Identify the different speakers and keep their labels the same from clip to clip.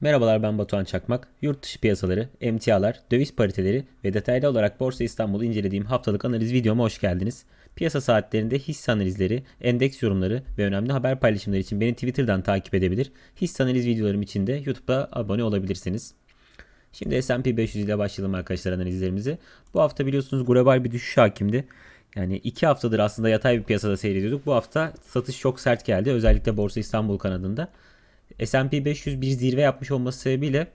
Speaker 1: Merhabalar ben Batuhan Çakmak. Yurt dışı piyasaları, emtialar, döviz pariteleri ve detaylı olarak Borsa İstanbul'u incelediğim haftalık analiz videoma hoş geldiniz. Piyasa saatlerinde hisse analizleri, endeks yorumları ve önemli haber paylaşımları için beni Twitter'dan takip edebilir. Hisse analiz videolarım için de YouTube'da abone olabilirsiniz. Şimdi S&P 500 ile başlayalım arkadaşlar analizlerimize. Bu hafta biliyorsunuz global bir düşüş hakimdi. Yani iki haftadır aslında yatay bir piyasada seyrediyorduk. Bu hafta satış çok sert geldi. Özellikle Borsa İstanbul kanadında. S&P 500 bir zirve yapmış olması sebebiyle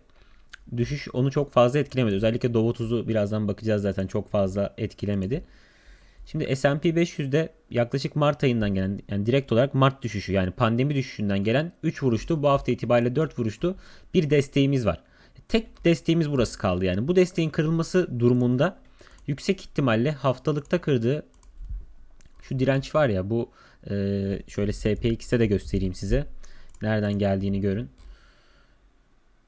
Speaker 1: düşüş onu çok fazla etkilemedi. Özellikle Dow 30'u birazdan bakacağız zaten çok fazla etkilemedi. Şimdi S&P 500'de yaklaşık Mart ayından gelen yani direkt olarak Mart düşüşü yani pandemi düşüşünden gelen 3 vuruştu. Bu hafta itibariyle 4 vuruştu. Bir desteğimiz var. Tek desteğimiz burası kaldı yani. Bu desteğin kırılması durumunda yüksek ihtimalle haftalıkta kırdığı şu direnç var ya bu şöyle SPX'e de göstereyim size. Nereden geldiğini görün.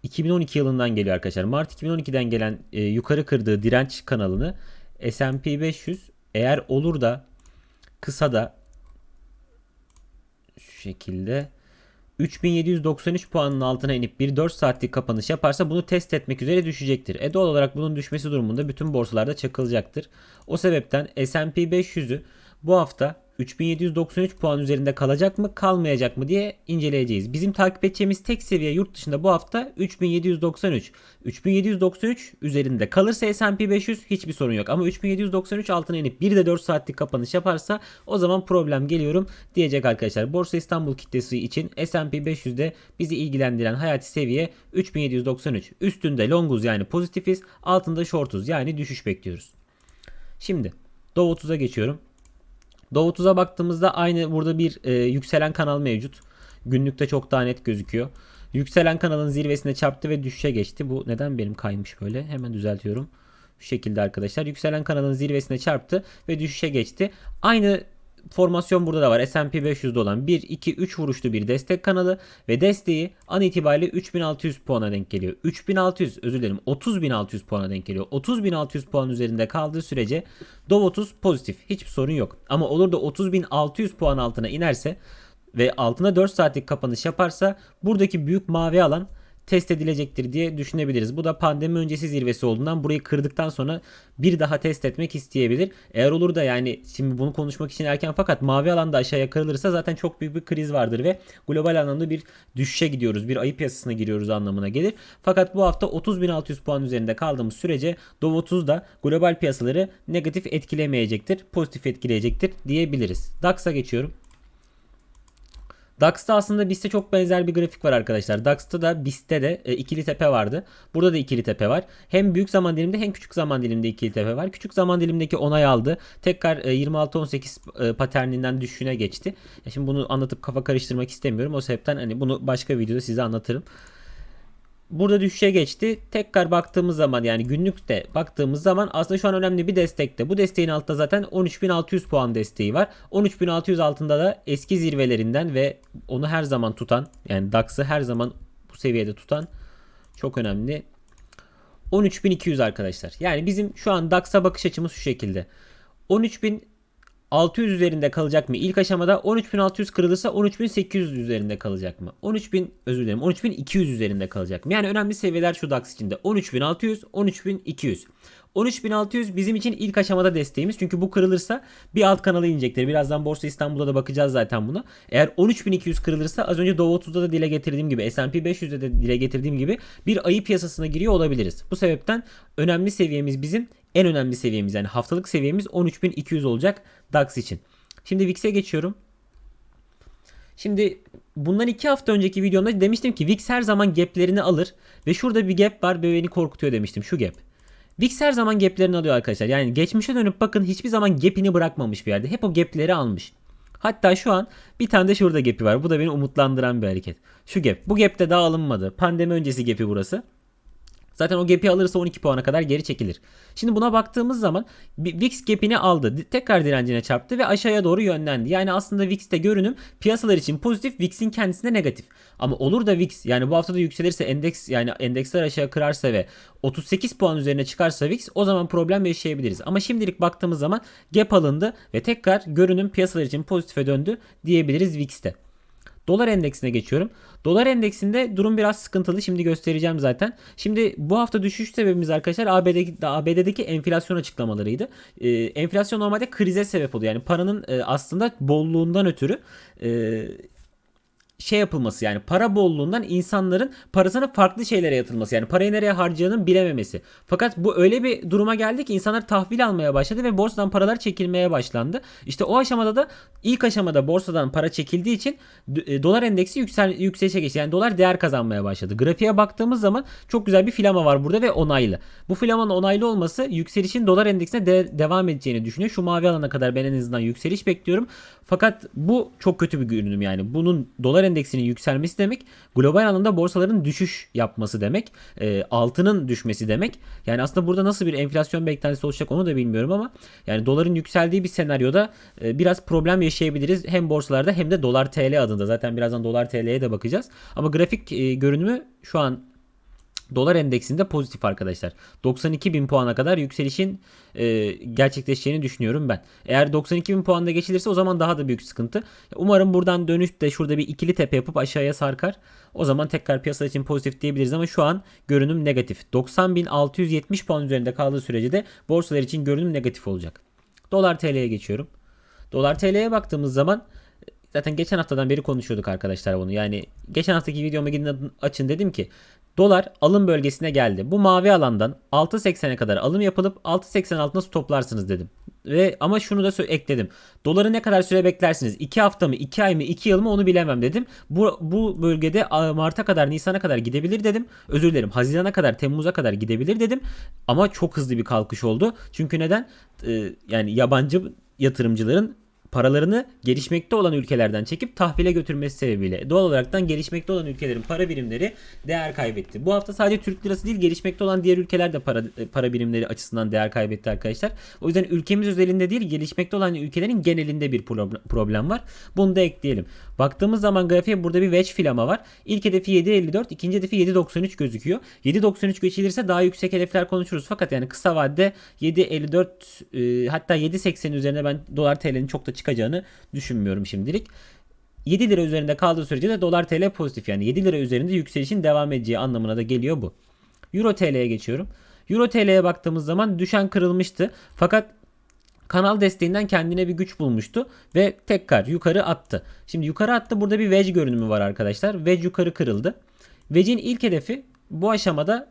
Speaker 1: 2012 yılından geliyor arkadaşlar. Mart 2012'den gelen e, yukarı kırdığı direnç kanalını S&P 500 eğer olur da kısa da şu şekilde 3793 puanın altına inip bir 4 saatlik kapanış yaparsa bunu test etmek üzere düşecektir. E doğal olarak bunun düşmesi durumunda bütün borsalarda çakılacaktır. O sebepten S&P 500'ü bu hafta 3793 puan üzerinde kalacak mı kalmayacak mı diye inceleyeceğiz. Bizim takip edeceğimiz tek seviye yurt dışında bu hafta 3793. 3793 üzerinde kalırsa S&P 500 hiçbir sorun yok. Ama 3793 altına inip bir de 4 saatlik kapanış yaparsa o zaman problem geliyorum diyecek arkadaşlar. Borsa İstanbul kitlesi için S&P 500'de bizi ilgilendiren hayati seviye 3793. Üstünde longuz yani pozitifiz altında shortuz yani düşüş bekliyoruz. Şimdi Dow 30'a geçiyorum. Dow 30'a baktığımızda aynı burada bir e, yükselen kanal mevcut. Günlükte çok daha net gözüküyor. Yükselen kanalın zirvesine çarptı ve düşüşe geçti. Bu neden benim kaymış böyle? Hemen düzeltiyorum. Şu şekilde arkadaşlar. Yükselen kanalın zirvesine çarptı ve düşüşe geçti. Aynı formasyon burada da var. S&P 500'de olan 1, 2, 3 vuruşlu bir destek kanalı ve desteği an itibariyle 3600 puana denk geliyor. 3600 özür dilerim 30600 puana denk geliyor. 30600 puan üzerinde kaldığı sürece Dow 30 pozitif. Hiçbir sorun yok. Ama olur da 30600 puan altına inerse ve altına 4 saatlik kapanış yaparsa buradaki büyük mavi alan test edilecektir diye düşünebiliriz. Bu da pandemi öncesi zirvesi olduğundan burayı kırdıktan sonra bir daha test etmek isteyebilir. Eğer olur da yani şimdi bunu konuşmak için erken fakat mavi alanda aşağıya kırılırsa zaten çok büyük bir kriz vardır ve global anlamda bir düşüşe gidiyoruz. Bir ayı piyasasına giriyoruz anlamına gelir. Fakat bu hafta 30.600 puan üzerinde kaldığımız sürece Dow 30 da global piyasaları negatif etkilemeyecektir. Pozitif etkileyecektir diyebiliriz. DAX'a geçiyorum. DAX'ta aslında BIST'e çok benzer bir grafik var arkadaşlar. DAX'ta da BIST'te de e, ikili tepe vardı. Burada da ikili tepe var. Hem büyük zaman diliminde hem küçük zaman diliminde ikili tepe var. Küçük zaman dilimindeki onay aldı. Tekrar e, 26-18 e, paterninden düşüşüne geçti. E, şimdi bunu anlatıp kafa karıştırmak istemiyorum. O sebepten hani bunu başka videoda size anlatırım burada düşüşe geçti. Tekrar baktığımız zaman yani günlükte baktığımız zaman aslında şu an önemli bir destekte. Bu desteğin altında zaten 13.600 puan desteği var. 13.600 altında da eski zirvelerinden ve onu her zaman tutan yani DAX'ı her zaman bu seviyede tutan çok önemli. 13.200 arkadaşlar. Yani bizim şu an DAX'a bakış açımız şu şekilde. 13.000 600 üzerinde kalacak mı? İlk aşamada 13.600 kırılırsa 13.800 üzerinde kalacak mı? 13.000 özür dilerim 13.200 üzerinde kalacak mı? Yani önemli seviyeler şu DAX içinde 13.600 13.200. 13.600 bizim için ilk aşamada desteğimiz. Çünkü bu kırılırsa bir alt kanala inecektir. Birazdan Borsa İstanbul'da da bakacağız zaten buna. Eğer 13.200 kırılırsa az önce Dow 30'da da dile getirdiğim gibi S&P 500'de de dile getirdiğim gibi bir ayı piyasasına giriyor olabiliriz. Bu sebepten önemli seviyemiz bizim en önemli seviyemiz yani haftalık seviyemiz 13.200 olacak DAX için. Şimdi VIX'e geçiyorum. Şimdi bundan iki hafta önceki videomda demiştim ki VIX her zaman gaplerini alır ve şurada bir gap var ve beni korkutuyor demiştim şu gap. VIX her zaman gaplerini alıyor arkadaşlar. Yani geçmişe dönüp bakın hiçbir zaman gapini bırakmamış bir yerde. Hep o gapleri almış. Hatta şu an bir tane de şurada gap'i var. Bu da beni umutlandıran bir hareket. Şu gap. Bu gap de daha alınmadı. Pandemi öncesi gap'i burası. Zaten o gap'i alırsa 12 puana kadar geri çekilir. Şimdi buna baktığımız zaman VIX gap'ini aldı. Tekrar direncine çarptı ve aşağıya doğru yönlendi. Yani aslında VIX'te görünüm piyasalar için pozitif, VIX'in kendisine negatif. Ama olur da VIX yani bu haftada yükselirse endeks yani endeksler aşağı kırarsa ve 38 puan üzerine çıkarsa VIX o zaman problem yaşayabiliriz. Ama şimdilik baktığımız zaman gap alındı ve tekrar görünüm piyasalar için pozitife döndü diyebiliriz VIX'te. Dolar endeksine geçiyorum. Dolar endeksinde durum biraz sıkıntılı. Şimdi göstereceğim zaten. Şimdi bu hafta düşüş sebebimiz arkadaşlar ABD'deki, ABD'deki enflasyon açıklamalarıydı. Ee, enflasyon normalde krize sebep oluyor. Yani paranın e, aslında bolluğundan ötürü e, şey yapılması yani para bolluğundan insanların parasını farklı şeylere yatırılması yani parayı nereye harcayacağını bilememesi. Fakat bu öyle bir duruma geldi ki insanlar tahvil almaya başladı ve borsadan paralar çekilmeye başlandı. İşte o aşamada da ilk aşamada borsadan para çekildiği için e, dolar endeksi yüksel, yükselişe geçti. Yani dolar değer kazanmaya başladı. Grafiğe baktığımız zaman çok güzel bir filama var burada ve onaylı. Bu filamanın onaylı olması yükselişin dolar endeksine de devam edeceğini düşünüyor. Şu mavi alana kadar ben en azından yükseliş bekliyorum. Fakat bu çok kötü bir görünüm yani. Bunun dolar endeksinin yükselmesi demek global anlamda borsaların düşüş yapması demek. E, altının düşmesi demek. Yani aslında burada nasıl bir enflasyon beklentisi olacak onu da bilmiyorum ama yani doların yükseldiği bir senaryoda e, biraz problem yaşayabiliriz. Hem borsalarda hem de dolar TL adında. Zaten birazdan dolar TL'ye de bakacağız. Ama grafik e, görünümü şu an Dolar endeksinde pozitif arkadaşlar. 92 bin puana kadar yükselişin e, gerçekleşeceğini düşünüyorum ben. Eğer 92 bin puanda geçilirse o zaman daha da büyük sıkıntı. Umarım buradan dönüş de şurada bir ikili tepe yapıp aşağıya sarkar. O zaman tekrar piyasa için pozitif diyebiliriz ama şu an görünüm negatif. 90.670 puan üzerinde kaldığı sürece de borsalar için görünüm negatif olacak. Dolar TL'ye geçiyorum. Dolar TL'ye baktığımız zaman Zaten geçen haftadan beri konuşuyorduk arkadaşlar bunu. Yani geçen haftaki videoma gidin açın dedim ki dolar alım bölgesine geldi. Bu mavi alandan 6.80'e kadar alım yapılıp 6.80 altına stoplarsınız dedim. Ve ama şunu da ekledim. Doları ne kadar süre beklersiniz? 2 hafta mı, 2 ay mı, 2 yıl mı onu bilemem dedim. Bu, bu bölgede Mart'a kadar, Nisan'a kadar gidebilir dedim. Özür dilerim. Haziran'a kadar, Temmuz'a kadar gidebilir dedim. Ama çok hızlı bir kalkış oldu. Çünkü neden? Ee, yani yabancı yatırımcıların paralarını gelişmekte olan ülkelerden çekip tahvile götürmesi sebebiyle doğal olaraktan gelişmekte olan ülkelerin para birimleri değer kaybetti. Bu hafta sadece Türk lirası değil gelişmekte olan diğer ülkeler de para, para birimleri açısından değer kaybetti arkadaşlar. O yüzden ülkemiz özelinde değil gelişmekte olan ülkelerin genelinde bir problem var. Bunu da ekleyelim. Baktığımız zaman grafiğe burada bir wedge filama var. İlk hedefi 7.54, ikinci hedefi 7.93 gözüküyor. 7.93 geçilirse daha yüksek hedefler konuşuruz. Fakat yani kısa vadede 7.54 e, hatta 7.80 üzerine ben dolar TL'nin çok da çıkacağını düşünmüyorum şimdilik. 7 lira üzerinde kaldığı sürece de dolar TL pozitif yani 7 lira üzerinde yükselişin devam edeceği anlamına da geliyor bu. Euro TL'ye geçiyorum. Euro TL'ye baktığımız zaman düşen kırılmıştı. Fakat kanal desteğinden kendine bir güç bulmuştu ve tekrar yukarı attı. Şimdi yukarı attı burada bir wedge görünümü var arkadaşlar. Wedge yukarı kırıldı. Wedge'in ilk hedefi bu aşamada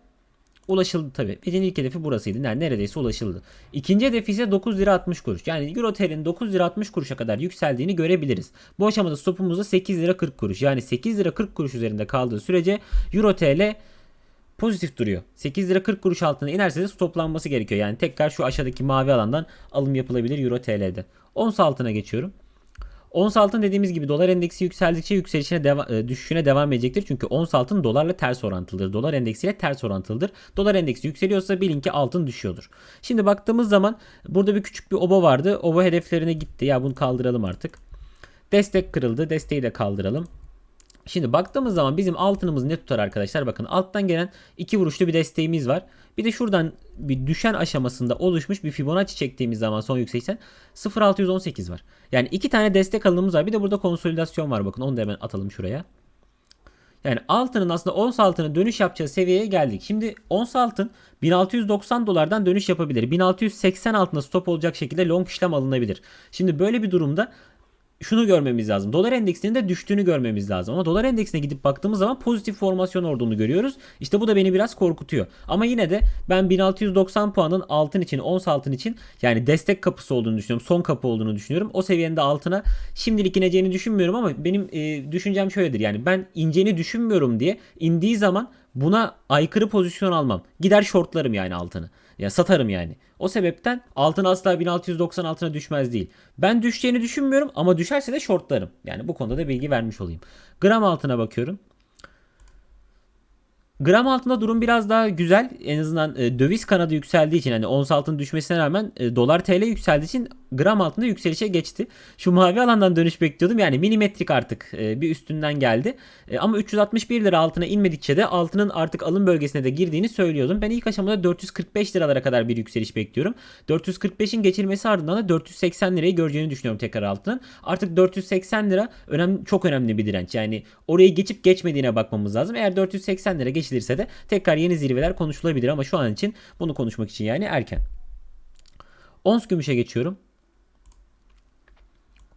Speaker 1: ulaşıldı tabi. Wedge'in ilk hedefi burasıydı. Yani neredeyse ulaşıldı. İkinci hedefi ise 9 lira 60 kuruş. Yani Euro TL'nin 9 lira 60 kuruşa kadar yükseldiğini görebiliriz. Bu aşamada stopumuzda 8 lira 40 kuruş. Yani 8 lira 40 kuruş üzerinde kaldığı sürece Euro TL pozitif duruyor. 8 lira 40 kuruş altına inerse de stoplanması gerekiyor. Yani tekrar şu aşağıdaki mavi alandan alım yapılabilir Euro TL'de. Ons altına geçiyorum. Ons altın dediğimiz gibi dolar endeksi yükseldikçe yükselişine deva e, düşüşüne devam edecektir. Çünkü ons altın dolarla ters orantılıdır. Dolar endeksiyle ters orantılıdır. Dolar endeksi yükseliyorsa bilin ki altın düşüyordur. Şimdi baktığımız zaman burada bir küçük bir oba vardı. Oba hedeflerine gitti. Ya bunu kaldıralım artık. Destek kırıldı. Desteği de kaldıralım. Şimdi baktığımız zaman bizim altınımız ne tutar arkadaşlar? Bakın alttan gelen iki vuruşlu bir desteğimiz var. Bir de şuradan bir düşen aşamasında oluşmuş bir Fibonacci çektiğimiz zaman son yükselişten 0.618 var. Yani iki tane destek alanımız var. Bir de burada konsolidasyon var. Bakın onu da hemen atalım şuraya. Yani altının aslında ons altının dönüş yapacağı seviyeye geldik. Şimdi ons altın 1690 dolardan dönüş yapabilir. 1680 altında stop olacak şekilde long işlem alınabilir. Şimdi böyle bir durumda şunu görmemiz lazım. Dolar endeksinin de düştüğünü görmemiz lazım. Ama dolar endeksine gidip baktığımız zaman pozitif formasyon olduğunu görüyoruz. İşte bu da beni biraz korkutuyor. Ama yine de ben 1690 puanın altın için, ons altın için yani destek kapısı olduğunu düşünüyorum. Son kapı olduğunu düşünüyorum. O seviyenin altına şimdilik ineceğini düşünmüyorum ama benim e, düşüncem şöyledir. Yani ben ineceğini düşünmüyorum diye indiği zaman buna aykırı pozisyon almam. Gider shortlarım yani altını. Ya satarım yani. O sebepten altın asla 1690 altına düşmez değil. Ben düşeceğini düşünmüyorum ama düşerse de shortlarım. Yani bu konuda da bilgi vermiş olayım. Gram altına bakıyorum. Gram altında durum biraz daha güzel. En azından e, döviz kanadı yükseldiği için hani ons altın düşmesine rağmen e, dolar TL yükseldiği için gram altında yükselişe geçti. Şu mavi alandan dönüş bekliyordum. Yani milimetrik artık e, bir üstünden geldi. E, ama 361 lira altına inmedikçe de altının artık alım bölgesine de girdiğini söylüyordum. Ben ilk aşamada 445 liralara kadar bir yükseliş bekliyorum. 445'in geçilmesi ardından da 480 lirayı göreceğini düşünüyorum tekrar altının. Artık 480 lira önemli, çok önemli bir direnç. Yani orayı geçip geçmediğine bakmamız lazım. Eğer 480 lira geçilirse de tekrar yeni zirveler konuşulabilir ama şu an için bunu konuşmak için yani erken. Ons gümüşe geçiyorum.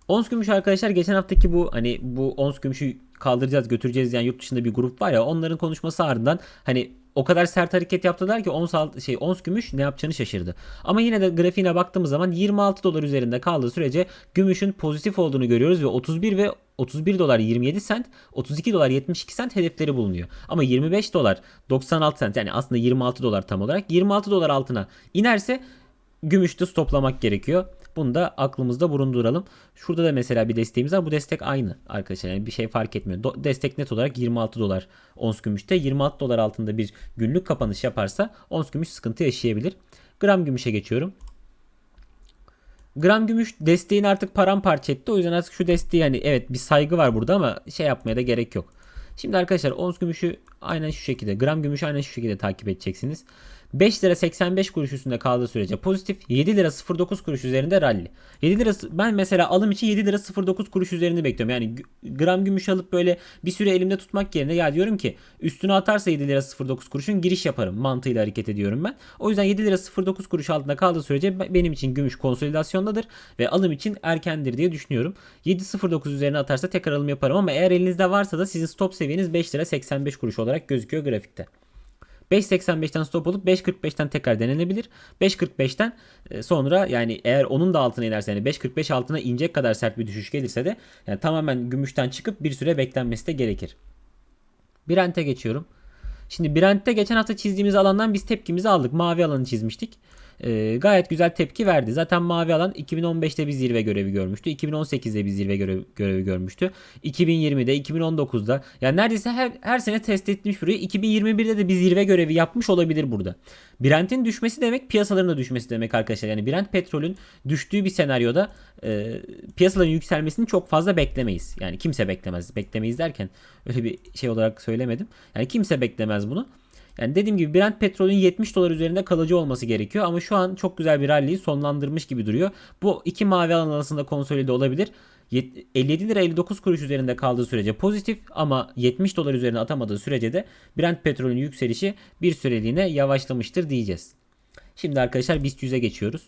Speaker 1: Ons gümüş arkadaşlar geçen haftaki bu hani bu ons gümüşü kaldıracağız götüreceğiz yani yurt dışında bir grup var ya onların konuşması ardından hani o kadar sert hareket yaptılar ki ons şey ons gümüş ne yapacağını şaşırdı. Ama yine de grafiğine baktığımız zaman 26 dolar üzerinde kaldığı sürece gümüşün pozitif olduğunu görüyoruz ve 31 ve 31 dolar 27 sent, 32 dolar 72 sent hedefleri bulunuyor. Ama 25 dolar 96 sent yani aslında 26 dolar tam olarak 26 dolar altına inerse gümüşte stoplamak gerekiyor. Bunu da aklımızda bulunduralım. Şurada da mesela bir desteğimiz var. Bu destek aynı arkadaşlar. Yani bir şey fark etmiyor. Do- destek net olarak 26 dolar ons gümüşte. 26 dolar altında bir günlük kapanış yaparsa ons gümüş sıkıntı yaşayabilir. Gram gümüşe geçiyorum. Gram gümüş desteğini artık paramparça etti. O yüzden artık şu desteği yani evet bir saygı var burada ama şey yapmaya da gerek yok. Şimdi arkadaşlar ons gümüşü aynen şu şekilde gram gümüşü aynen şu şekilde takip edeceksiniz. 5 lira 85 kuruş üstünde kaldığı sürece pozitif 7 lira 09 kuruş üzerinde rally. 7 lira ben mesela alım için 7 lira 09 kuruş üzerinde bekliyorum. Yani gram gümüş alıp böyle bir süre elimde tutmak yerine ya diyorum ki üstüne atarsa 7 lira 09 kuruşun giriş yaparım mantığıyla hareket ediyorum ben. O yüzden 7 lira 09 kuruş altında kaldığı sürece benim için gümüş konsolidasyondadır ve alım için erkendir diye düşünüyorum. 7.09 üzerine atarsa tekrar alım yaparım ama eğer elinizde varsa da sizin stop seviyeniz 5 lira 85 kuruş olarak gözüküyor grafikte. 5.85'ten stop olup 5.45'ten tekrar denenebilir. 5.45'ten e, sonra yani eğer onun da altına inerse yani 5.45 altına inecek kadar sert bir düşüş gelirse de yani tamamen gümüşten çıkıp bir süre beklenmesi de gerekir. Brent'e geçiyorum. Şimdi Brent'te geçen hafta çizdiğimiz alandan biz tepkimizi aldık. Mavi alanı çizmiştik e, gayet güzel tepki verdi. Zaten mavi alan 2015'te bir zirve görevi görmüştü. 2018'de bir zirve görevi, görevi görmüştü. 2020'de, 2019'da yani neredeyse her, her sene test etmiş burayı. 2021'de de bir zirve görevi yapmış olabilir burada. Brent'in düşmesi demek piyasaların da düşmesi demek arkadaşlar. Yani Brent petrolün düştüğü bir senaryoda e, piyasaların yükselmesini çok fazla beklemeyiz. Yani kimse beklemez. Beklemeyiz derken öyle bir şey olarak söylemedim. Yani kimse beklemez bunu. Yani dediğim gibi Brent petrolün 70 dolar üzerinde kalıcı olması gerekiyor ama şu an çok güzel bir rally'yi sonlandırmış gibi duruyor. Bu iki mavi alan arasında konsolide olabilir. 57 lira 59 kuruş üzerinde kaldığı sürece pozitif ama 70 dolar üzerine atamadığı sürece de Brent petrolün yükselişi bir süreliğine yavaşlamıştır diyeceğiz. Şimdi arkadaşlar BIST 100'e geçiyoruz.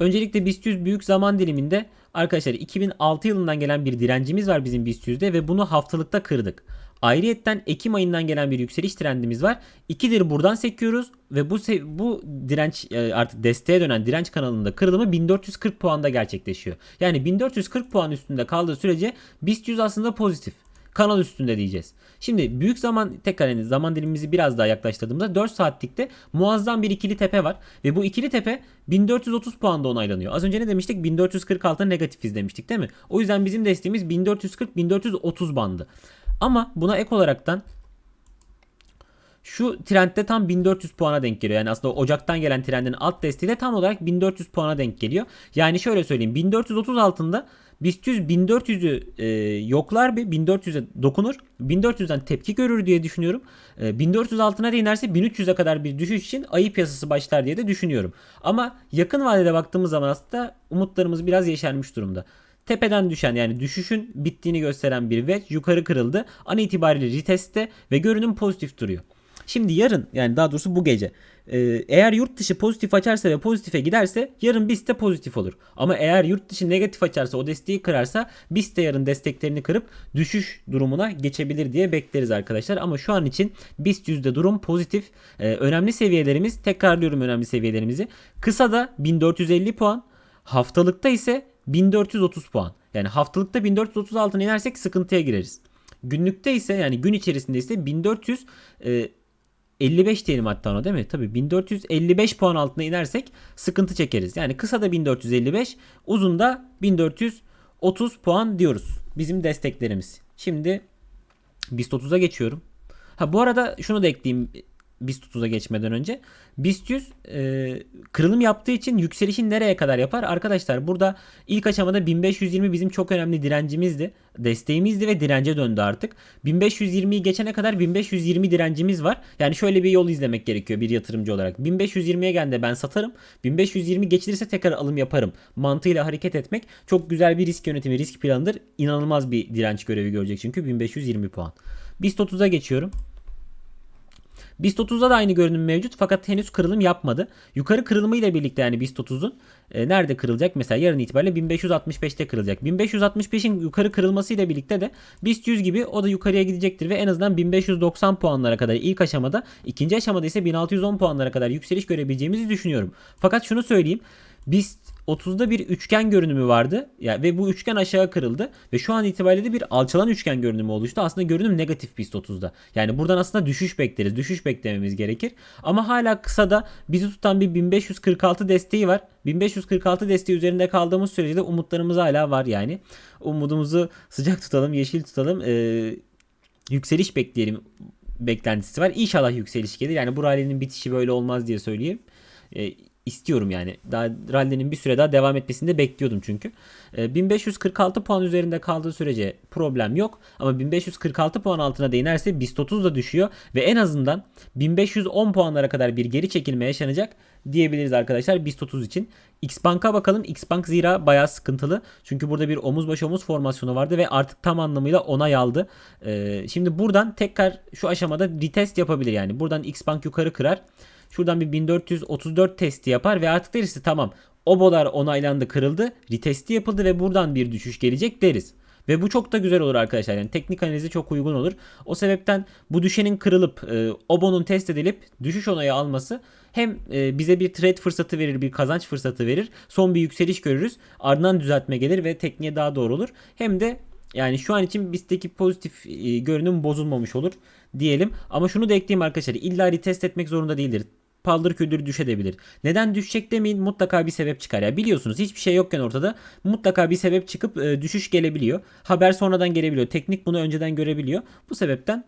Speaker 1: Öncelikle BIST 100 büyük zaman diliminde arkadaşlar 2006 yılından gelen bir direncimiz var bizim BIST 100'de ve bunu haftalıkta kırdık. Ayrıyetten Ekim ayından gelen bir yükseliş trendimiz var. İkidir buradan sekiyoruz ve bu bu direnç e, artık desteğe dönen direnç kanalında kırılımı 1440 puanda gerçekleşiyor. Yani 1440 puan üstünde kaldığı sürece BIST 100 aslında pozitif kanal üstünde diyeceğiz. Şimdi büyük zaman tekrar yani zaman dilimimizi biraz daha yaklaştırdığımızda 4 saatlikte muazzam bir ikili tepe var ve bu ikili tepe 1430 puanda onaylanıyor. Az önce ne demiştik? 1446 negatifiz demiştik değil mi? O yüzden bizim desteğimiz 1440-1430 bandı. Ama buna ek olaraktan şu trendde tam 1400 puana denk geliyor. Yani aslında Ocak'tan gelen trendin alt desteği de tam olarak 1400 puana denk geliyor. Yani şöyle söyleyeyim 1430 altında BIST 100 1400'ü e, yoklar bir 1400'e dokunur. 1400'den tepki görür diye düşünüyorum. E, 1400 altına da inerse 1300'e kadar bir düşüş için ayı piyasası başlar diye de düşünüyorum. Ama yakın vadede baktığımız zaman aslında umutlarımız biraz yeşermiş durumda. Tepeden düşen yani düşüşün bittiğini gösteren bir wedge yukarı kırıldı. An itibariyle retestte ve görünüm pozitif duruyor. Şimdi yarın yani daha doğrusu bu gece e, eğer yurt dışı pozitif açarsa ve pozitife giderse yarın BIST de pozitif olur. Ama eğer yurt dışı negatif açarsa o desteği kırarsa BIST de yarın desteklerini kırıp düşüş durumuna geçebilir diye bekleriz arkadaşlar. Ama şu an için BIST yüzde durum pozitif. E, önemli seviyelerimiz tekrarlıyorum önemli seviyelerimizi. Kısada 1450 puan haftalıkta ise 1430 puan. Yani haftalıkta 1430 altına inersek sıkıntıya gireriz. Günlükte ise yani gün içerisinde ise 1400 e, 55 diyelim hatta ona değil mi? Tabii 1455 puan altına inersek sıkıntı çekeriz. Yani kısa da 1455, uzun da 1430 puan diyoruz. Bizim desteklerimiz. Şimdi BIST 30'a geçiyorum. Ha bu arada şunu da ekleyeyim. BIST 30'a geçmeden önce. BIST 100 e, kırılım yaptığı için yükselişin nereye kadar yapar? Arkadaşlar burada ilk aşamada 1520 bizim çok önemli direncimizdi. Desteğimizdi ve dirence döndü artık. 1520'yi geçene kadar 1520 direncimiz var. Yani şöyle bir yol izlemek gerekiyor bir yatırımcı olarak. 1520'ye geldiğinde ben satarım. 1520 geçilirse tekrar alım yaparım. Mantığıyla hareket etmek çok güzel bir risk yönetimi, risk planıdır. İnanılmaz bir direnç görevi görecek çünkü 1520 puan. BIST 30'a geçiyorum. BIST 30'da da aynı görünüm mevcut fakat henüz kırılım yapmadı. Yukarı kırılımı ile birlikte yani BIST 30'un e, nerede kırılacak? Mesela yarın itibariyle 1565'te kırılacak. 1565'in yukarı kırılması ile birlikte de BIST 100 gibi o da yukarıya gidecektir ve en azından 1590 puanlara kadar ilk aşamada, ikinci aşamada ise 1610 puanlara kadar yükseliş görebileceğimizi düşünüyorum. Fakat şunu söyleyeyim. BIST 30'da bir üçgen görünümü vardı. Ya ve bu üçgen aşağı kırıldı ve şu an itibariyle de bir alçalan üçgen görünümü oluştu. Aslında görünüm negatif BIST 30'da. Yani buradan aslında düşüş bekleriz. Düşüş beklememiz gerekir. Ama hala kısada bizi tutan bir 1546 desteği var. 1546 desteği üzerinde kaldığımız sürece de umutlarımız hala var yani. Umudumuzu sıcak tutalım, yeşil tutalım. Ee, yükseliş bekleyelim beklentisi var. İnşallah yükseliş gelir. Yani bu rally'nin bitişi böyle olmaz diye söyleyeyim. Ee, istiyorum yani. Daha rally'nin bir süre daha devam etmesini de bekliyordum çünkü. E, 1546 puan üzerinde kaldığı sürece problem yok. Ama 1546 puan altına da inerse BIST 30 da düşüyor. Ve en azından 1510 puanlara kadar bir geri çekilme yaşanacak diyebiliriz arkadaşlar BIST 30 için. Xbank'a bakalım. Xbank zira bayağı sıkıntılı. Çünkü burada bir omuz baş omuz formasyonu vardı ve artık tam anlamıyla onay aldı. Ee, şimdi buradan tekrar şu aşamada retest yapabilir yani. Buradan Xbank yukarı kırar. Şuradan bir 1434 testi yapar ve artık deriz ki tamam obolar onaylandı kırıldı retesti yapıldı ve buradan bir düşüş gelecek deriz. Ve bu çok da güzel olur arkadaşlar. Yani teknik analizi çok uygun olur. O sebepten bu düşenin kırılıp e, obonun test edilip düşüş onayı alması hem e, bize bir trade fırsatı verir, bir kazanç fırsatı verir. Son bir yükseliş görürüz. Ardından düzeltme gelir ve tekniğe daha doğru olur. Hem de yani şu an için bizdeki pozitif e, görünüm bozulmamış olur diyelim. Ama şunu da ekleyeyim arkadaşlar. İlla retest etmek zorunda değildir paldır küldür düşebilir. Neden düşecek demeyin mutlaka bir sebep çıkar. Ya biliyorsunuz hiçbir şey yokken ortada mutlaka bir sebep çıkıp e, düşüş gelebiliyor. Haber sonradan gelebiliyor. Teknik bunu önceden görebiliyor. Bu sebepten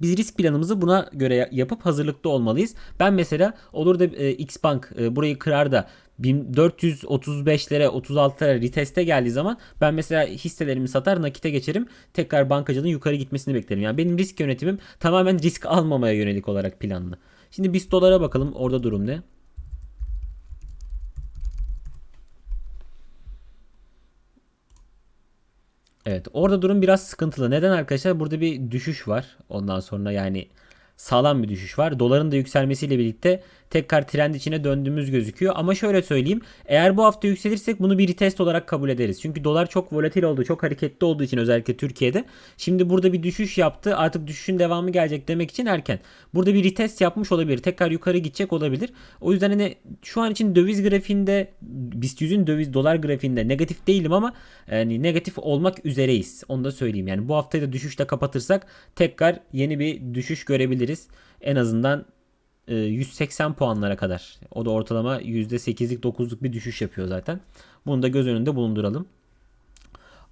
Speaker 1: biz risk planımızı buna göre yapıp hazırlıklı olmalıyız. Ben mesela olur da e, Xbank e, burayı kırar da 1435'lere 36'lara reteste geldiği zaman ben mesela hisselerimi satar nakite geçerim. Tekrar bankacının yukarı gitmesini beklerim. Yani benim risk yönetimim tamamen risk almamaya yönelik olarak planlı. Şimdi BIST dolara bakalım. Orada durum ne? Evet orada durum biraz sıkıntılı. Neden arkadaşlar? Burada bir düşüş var. Ondan sonra yani sağlam bir düşüş var. Doların da yükselmesiyle birlikte tekrar trend içine döndüğümüz gözüküyor. Ama şöyle söyleyeyim. Eğer bu hafta yükselirsek bunu bir retest olarak kabul ederiz. Çünkü dolar çok volatil oldu. Çok hareketli olduğu için özellikle Türkiye'de. Şimdi burada bir düşüş yaptı. Artık düşüşün devamı gelecek demek için erken. Burada bir retest yapmış olabilir. Tekrar yukarı gidecek olabilir. O yüzden hani şu an için döviz grafiğinde BIST 100'ün döviz dolar grafiğinde negatif değilim ama yani negatif olmak üzereyiz. Onu da söyleyeyim. Yani bu haftayı da düşüşle kapatırsak tekrar yeni bir düşüş görebiliriz. En azından 180 e, puanlara kadar. O da ortalama %8'lik 9'luk bir düşüş yapıyor zaten. Bunu da göz önünde bulunduralım.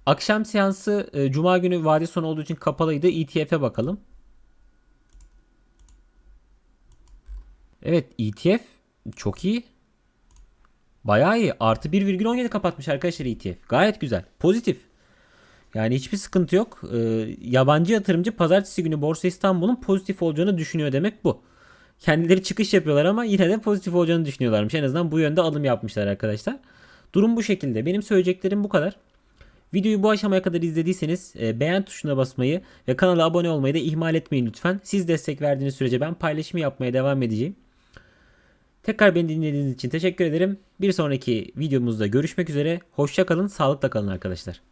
Speaker 1: Akşam seansı e, Cuma günü vade sonu olduğu için kapalıydı. ETF'e bakalım. Evet ETF çok iyi. Bayağı iyi. Artı 1,17 kapatmış arkadaşlar ETF. Gayet güzel. Pozitif. Yani hiçbir sıkıntı yok. Ee, yabancı yatırımcı pazartesi günü Borsa İstanbul'un pozitif olacağını düşünüyor demek bu kendileri çıkış yapıyorlar ama yine de pozitif olacağını düşünüyorlarmış. En azından bu yönde alım yapmışlar arkadaşlar. Durum bu şekilde. Benim söyleyeceklerim bu kadar. Videoyu bu aşamaya kadar izlediyseniz e, beğen tuşuna basmayı ve kanala abone olmayı da ihmal etmeyin lütfen. Siz destek verdiğiniz sürece ben paylaşımı yapmaya devam edeceğim. Tekrar beni dinlediğiniz için teşekkür ederim. Bir sonraki videomuzda görüşmek üzere. Hoşça kalın, sağlıkla kalın arkadaşlar.